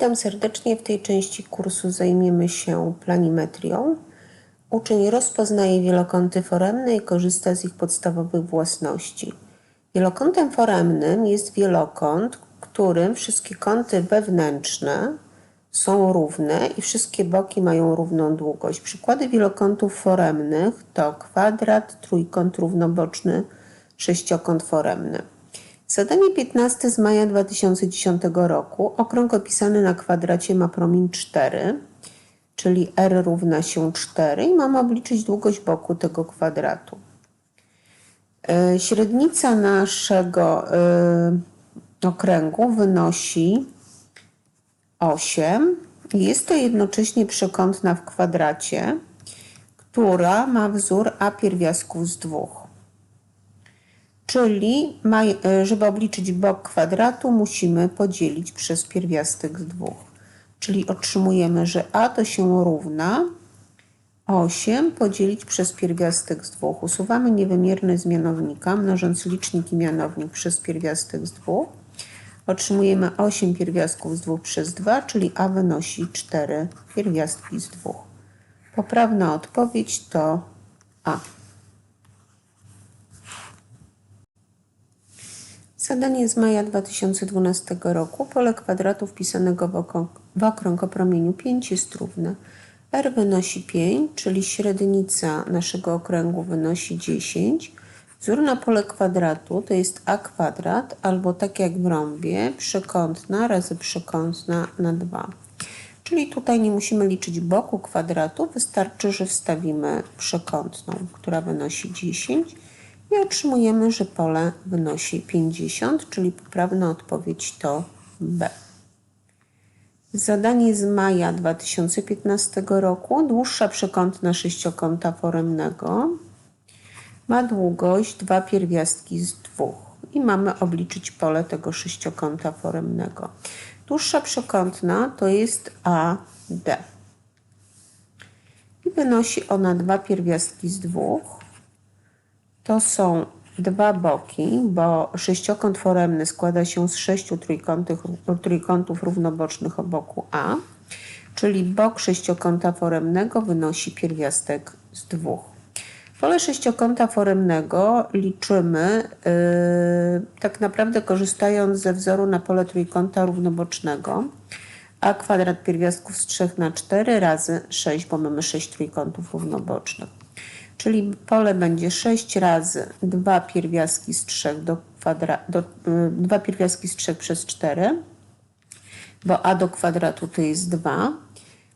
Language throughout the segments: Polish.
Witam serdecznie. W tej części kursu zajmiemy się planimetrią. Uczeń rozpoznaje wielokąty foremne i korzysta z ich podstawowych własności. Wielokątem foremnym jest wielokąt, którym wszystkie kąty wewnętrzne są równe i wszystkie boki mają równą długość. Przykłady wielokątów foremnych to kwadrat, trójkąt równoboczny, sześciokąt foremny. Zadanie 15 z maja 2010 roku. Okrąg opisany na kwadracie ma promień 4, czyli r równa się 4 i mamy obliczyć długość boku tego kwadratu. E, Średnica naszego e, okręgu wynosi 8. Jest to jednocześnie przekątna w kwadracie, która ma wzór a pierwiastków z dwóch. Czyli e, żeby obliczyć bok kwadratu musimy podzielić przez pierwiastek z dwóch. Czyli otrzymujemy, że a to się równa 8 podzielić przez pierwiastek z dwóch. Usuwamy niewymierne z mianownika, mnożąc licznik i mianownik przez pierwiastek z dwóch. Otrzymujemy 8 pierwiastków z 2 przez 2, czyli a wynosi 4 pierwiastki z 2. Poprawna odpowiedź to a. Zadanie z maja 2012 roku. Pole kwadratu wpisanego w, oko, w okrąg o promieniu 5 jest równe. R wynosi 5, czyli średnica naszego okręgu wynosi 10. Wzór na pole kwadratu to jest a kwadrat, albo tak jak w rąbie, przekątna razy przekątna na 2. Czyli tutaj nie musimy liczyć boku kwadratu, wystarczy, że wstawimy przekątną, która wynosi 10 i otrzymujemy, że pole wynosi 50, czyli poprawna odpowiedź to B. Zadanie z maja 2015 roku. Dłuższa przekątna sześciokąta foremnego ma długość 2 pierwiastki z 2 i mamy obliczyć pole tego sześciokąta foremnego. Dłuższa przekątna to jest AD i wynosi ona 2 pierwiastki z 2 to są dwa boki, bo sześciokąt foremny składa się z sześciu trójkątów równobocznych o boku A, czyli bok sześciokąta foremnego wynosi pierwiastek z dwóch. Pole sześciokąta foremnego liczymy yy, tak naprawdę korzystając ze wzoru na pole trójkąta równobocznego, a kwadrat pierwiastków z 3 na 4 razy 6, bo mamy 6 trójkątów równobocznych czyli pole będzie 6 razy 2 pierwiastki z 3 do kwadra, do, 2 y, pierwiastki z 3 przez 4, bo a do kwadratu to jest 2,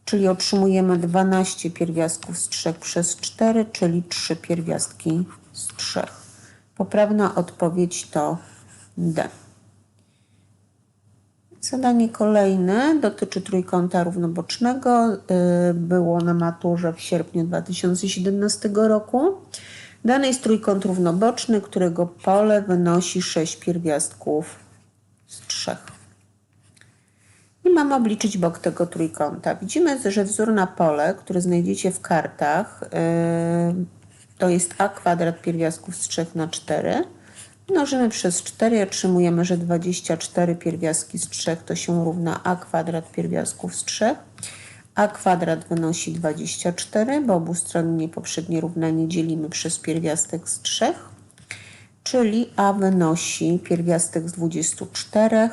czyli otrzymujemy 12 pierwiastków z 3 przez 4, czyli 3 pierwiastki z 3. Poprawna odpowiedź to D. Zadanie kolejne dotyczy trójkąta równobocznego. Y, było na maturze w sierpniu 2017 roku. Dany jest trójkąt równoboczny, którego pole wynosi 6 pierwiastków z 3. I mamy obliczyć bok tego trójkąta. Widzimy, że wzór na pole, który znajdziecie w kartach, y, to jest a kwadrat pierwiastków z 3 na 4 Mnożymy przez 4 otrzymujemy, że 24 pierwiastki z 3 to się równa a kwadrat pierwiastków z 3. a kwadrat wynosi 24, bo obustronnie poprzednie równanie dzielimy przez pierwiastek z 3, czyli a wynosi pierwiastek z 24,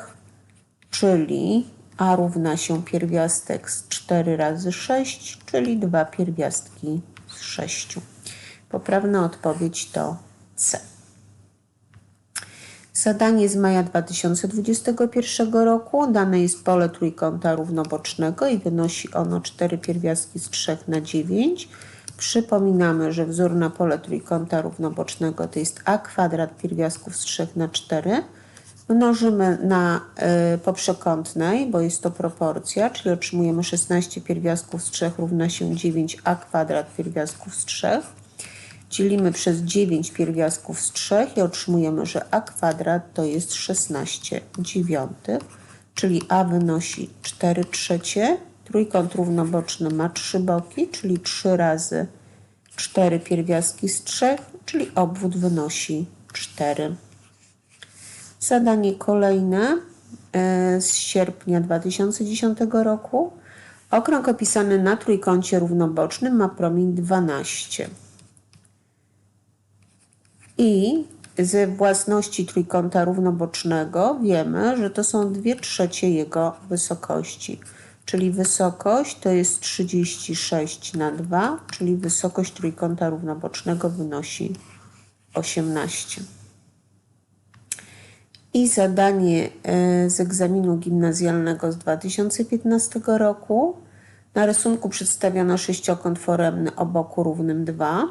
czyli a równa się pierwiastek z 4 razy 6, czyli 2 pierwiastki z 6. Poprawna odpowiedź to C. Zadanie z maja 2021 roku. Dane jest pole trójkąta równobocznego i wynosi ono 4 pierwiastki z 3 na 9. Przypominamy, że wzór na pole trójkąta równobocznego to jest a kwadrat pierwiastków z 3 na 4. Mnożymy na y, poprzekątnej, bo jest to proporcja, czyli otrzymujemy 16 pierwiastków z 3 równa się 9a kwadrat pierwiastków z 3 dzielimy przez 9 pierwiastków z 3 i otrzymujemy, że a kwadrat to jest 16 dziewiątych, czyli a wynosi 4 trzecie. Trójkąt równoboczny ma 3 boki, czyli 3 razy 4 pierwiastki z 3, czyli obwód wynosi 4. Zadanie kolejne. e, z sierpnia 2010 roku. Okrąg opisany na trójkącie równobocznym ma promień 12. I ze własności trójkąta równobocznego wiemy, że to są 2 trzecie jego wysokości. Czyli wysokość to jest 36 na 2, czyli wysokość trójkąta równobocznego wynosi 18. I zadanie e, z egzaminu gimnazjalnego z 2015 roku. Na rysunku przedstawiono sześciokąt foremny o boku równym 2.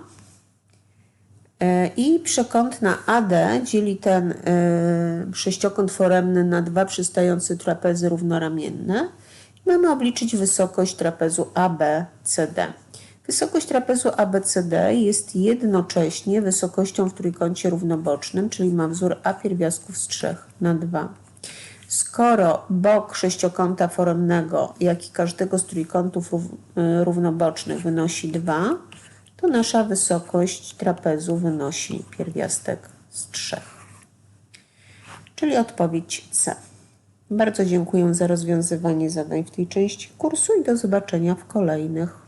E, I przekątna AD dzieli ten e, sześciokąt foremny na dwa przystające trapezy równoramienne. Mamy obliczyć wysokość trapezu ABCD. Wysokość trapezu ABCD jest jednocześnie wysokością w trójkącie równobocznym, czyli ma wzór A pierwiastków z 3 na 2. Skoro bok sześciokąta foremnego, jak i każdego z trójkątów y, równobocznych wynosi 2, to nasza wysokość trapezu wynosi pierwiastek z 3. Czyli odpowiedź C. Bardzo dziękuję za rozwiązywanie zadań w tej części kursu i do zobaczenia w kolejnych.